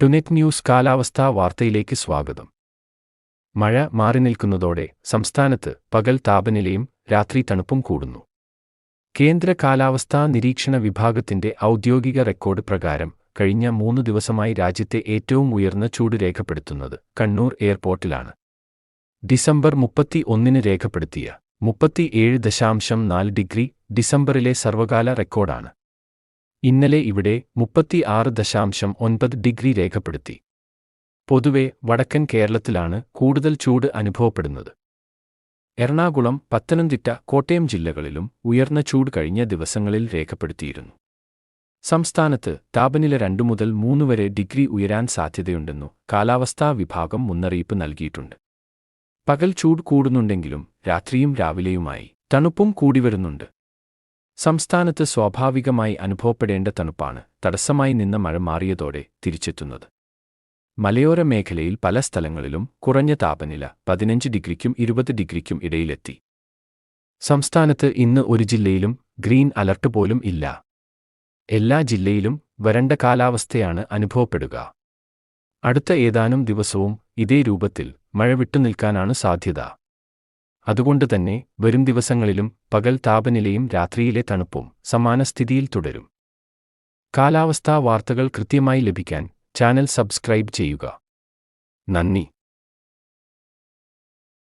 ടുനെറ്റ് news കാലാവസ്ഥാ വാർത്തയിലേക്ക് സ്വാഗതം. മഴ മാറി നിൽക്കുന്നതോടെ സംസ്ഥാനത്ത് പകൽ താപനിലയും രാത്രി തണുപ്പും കൂടുന്നു. കേന്ദ്ര കാലാവസ്ഥാ നിരീക്ഷണ വിഭാഗത്തിന്റെ ഔദ്യോഗിക റെക്കോർഡ് പ്രകാരം കഴിഞ്ഞ മൂന്ന് ദിവസമായി രാജ്യത്തെ ഏറ്റവും ഉയർന്ന ചൂട് രേഖപ്പെടുത്തുന്നത് കണ്ണൂർ എയർപോർട്ടിലാണ്. ഡിസംബർ മുപ്പത്തി ഒന്നിന് രേഖപ്പെടുത്തിയ മുപ്പത്തിയേഴ് ദശാംശം നാല് ഡിഗ്രി ഡിസംബറിലെ സർവകാല റെക്കോർഡാണ്. ഇന്നലെ ഇവിടെ മുപ്പത്തിയാറ് ദശാംശം ഒൻപത് ഡിഗ്രി രേഖപ്പെടുത്തി. പൊതുവെ വടക്കൻ കേരളത്തിലാണ് കൂടുതൽ ചൂട് അനുഭവപ്പെടുന്നത്. എറണാകുളം പത്തനംതിട്ട കോട്ടയം ജില്ലകളിലും ഉയർന്ന ചൂട് കഴിഞ്ഞ ദിവസങ്ങളിൽ രേഖപ്പെടുത്തിയിരുന്നു. സംസ്ഥാനത്ത് താപനില രണ്ടു മുതൽ മൂന്ന് വരെ ഡിഗ്രി ഉയരാൻ സാധ്യതയുണ്ടെന്നു കാലാവസ്ഥാ വിഭാഗം മുന്നറിയിപ്പ് നൽകിയിട്ടുണ്ട്. പകൽ ചൂട് കൂടുന്നുണ്ടെങ്കിലും രാത്രിയും രാവിലെയുമായി തണുപ്പും കൂടിവരുന്നുണ്ട് സംസ്ഥാനത്ത് സ്വാഭാവികമായി അനുഭവപ്പെടേണ്ട തണുപ്പാണ് തടസ്സമായി നിന്ന മഴ മാറിയതോടെ തിരിച്ചെത്തുന്നത്. മലയോര മേഖലയിൽ പല സ്ഥലങ്ങളിലും കുറഞ്ഞ താപനില പതിനഞ്ച് ഡിഗ്രിക്കും ഇരുപത് ഡിഗ്രിക്കും ഇടയിലെത്തി. സംസ്ഥാനത്ത് ഇന്ന് ഒരു ജില്ലയിലും ഗ്രീൻ അലർട്ട് പോലും ഇല്ല. എല്ലാ ജില്ലയിലും വരണ്ട കാലാവസ്ഥയാണ് അനുഭവപ്പെടുക. അടുത്ത ഏതാനും ദിവസവും ഇതേ രൂപത്തിൽ മഴ വിട്ടുനിൽക്കാനാണ് സാധ്യത. അതുകൊണ്ട് തന്നെ വരും ദിവസങ്ങളിലും പകൽ താപനിലയും രാത്രിയിലെ തണുപ്പും സമാന സ്ഥിതിയിൽ തുടരും. കാലാവസ്ഥാ വാർത്തകൾ കൃത്യമായി ലഭിക്കാൻ ചാനൽ സബ്സ്ക്രൈബ് ചെയ്യുക. നന്ദി.